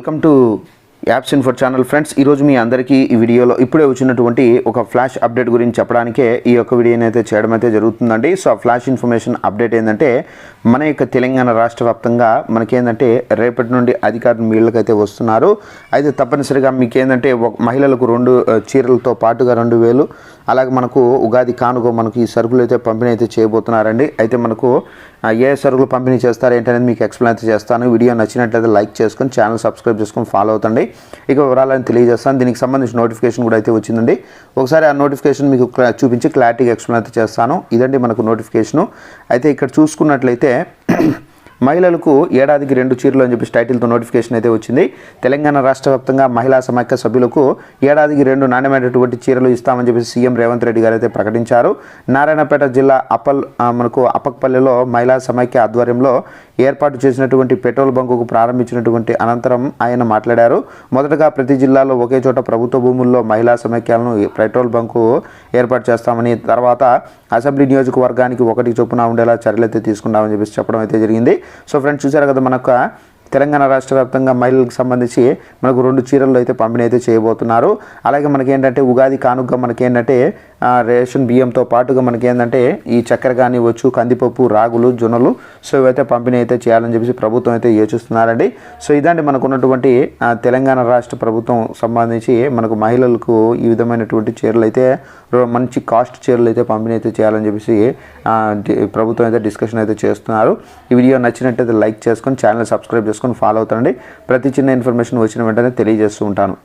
Welcome to apps in for channel friends ఈరోజు మీ అందరికీ ఈ వీడియోలో ఇప్పుడే వచ్చినటువంటి ఒక ఫ్లాష్ అప్డేట్ గురించి చెప్పడానికే ఈ యొక్క వీడియోని అయితే చేయడం అయితే జరుగుతుందండి. సో ఆ ఫ్లాష్ ఇన్ఫర్మేషన్ అప్డేట్ ఏంటంటే మన యొక్క తెలంగాణ రాష్ట్ర వ్యాప్తంగా మనకేంటంటే రేపటి నుండి అధికారులు మీళ్ళకైతే వస్తున్నారు. అయితే తప్పనిసరిగా మీకు ఏంటంటే ఒక మహిళలకు రెండు చీరలతో పాటుగా రెండు వేలు అలాగే మనకు ఉగాది కానుక మనకు ఈ సరుకులు అయితే పంపిణీ అయితే చేయబోతున్నారండి. అయితే మనకు ఏ సరుకులు పంపిణీ చేస్తారు ఏంటనేది మీకు ఎక్స్ప్లెయిన్ అయితే చేస్తాను. వీడియో నచ్చినట్లయితే లైక్ చేసుకొని ఛానల్ సబ్స్క్రైబ్ చేసుకొని ఫాలో అవుతండి. ఇక వివరాలను తెలియజేస్తాను. దీనికి సంబంధించిన నోటిఫికేషన్ కూడా అయితే వచ్చిందండి. ఒకసారి ఆ నోటిఫికేషన్ మీకు చూపించి క్లారిటీగా ఎక్స్ప్లెయిన్ అయితే చేస్తాను. ఇదండి మనకు నోటిఫికేషను అయితే ఇక్కడ చూసుకున్నట్లయితే మహిళలకు ఏడాదికి రెండు చీరలు అని చెప్పి టైటిల్తో నోటిఫికేషన్ అయితే వచ్చింది. తెలంగాణ రాష్ట్ర వ్యాప్తంగా మహిళా సమైక్య సభ్యులకు ఏడాదికి రెండు నాణ్యమైనటువంటి చీరలు ఇస్తామని చెప్పి సీఎం రేవంత్ రెడ్డి గారు అయితే ప్రకటించారు. నారాయణపేట జిల్లా అప్పల్ మనకు అప్పక్పల్లిలో మహిళా సమైక్య ఆధ్వర్యంలో ఏర్పాటు చేసినటువంటి పెట్రోల్ బంకుకు ప్రారంభించినటువంటి అనంతరం ఆయన మాట్లాడారు. మొదటగా ప్రతి జిల్లాలో ఒకే చోట ప్రభుత్వ భూముల్లో మహిళా సమైక్యాలను పెట్రోల్ బంకు ఏర్పాటు చేస్తామని తర్వాత అసెంబ్లీ నియోజకవర్గానికి ఒకటి చొప్పున ఉండేలా చర్యలు అయితే తీసుకుంటామని చెప్పేసి చెప్పడం అయితే జరిగింది. సో ఫ్రెండ్స్ చూసారు కదా మనకు తెలంగాణ రాష్ట్ర వ్యాప్తంగా మహిళలకు సంబంధించి మనకు రెండు చీరలు అయితే పంపిణీ అయితే చేయబోతున్నారు. అలాగే మనకి ఏంటంటే ఉగాది కానుక మనకి ఏంటంటే రేషన్ బియ్యంతో పాటుగా మనకి ఏంటంటే ఈ చక్కెర కానివ్వచ్చు కందిపప్పు రాగులు జొన్నలు సో ఇవైతే పంపిణీ అయితే చేయాలని చెప్పేసి ప్రభుత్వం అయితే యోచిస్తున్నారండి. సో ఇదండి మనకు ఉన్నటువంటి తెలంగాణ రాష్ట్ర ప్రభుత్వం సంబంధించి మనకు మహిళలకు ఈ విధమైనటువంటి చీరలు అయితే మంచి కాస్ట్ చీరలు అయితే పంపిణీ అయితే చేయాలని చెప్పేసి ప్రభుత్వం అయితే డిస్కషన్ అయితే చేస్తున్నారు. ఈ వీడియో నచ్చినట్టయితే లైక్ చేసుకొని ఛానల్ సబ్స్క్రైబ్ చేసుకొని ఫాలో అవుతానండి. ప్రతి చిన్న ఇన్ఫర్మేషన్ వచ్చిన వెంటనే తెలియజేస్తూ ఉంటాను.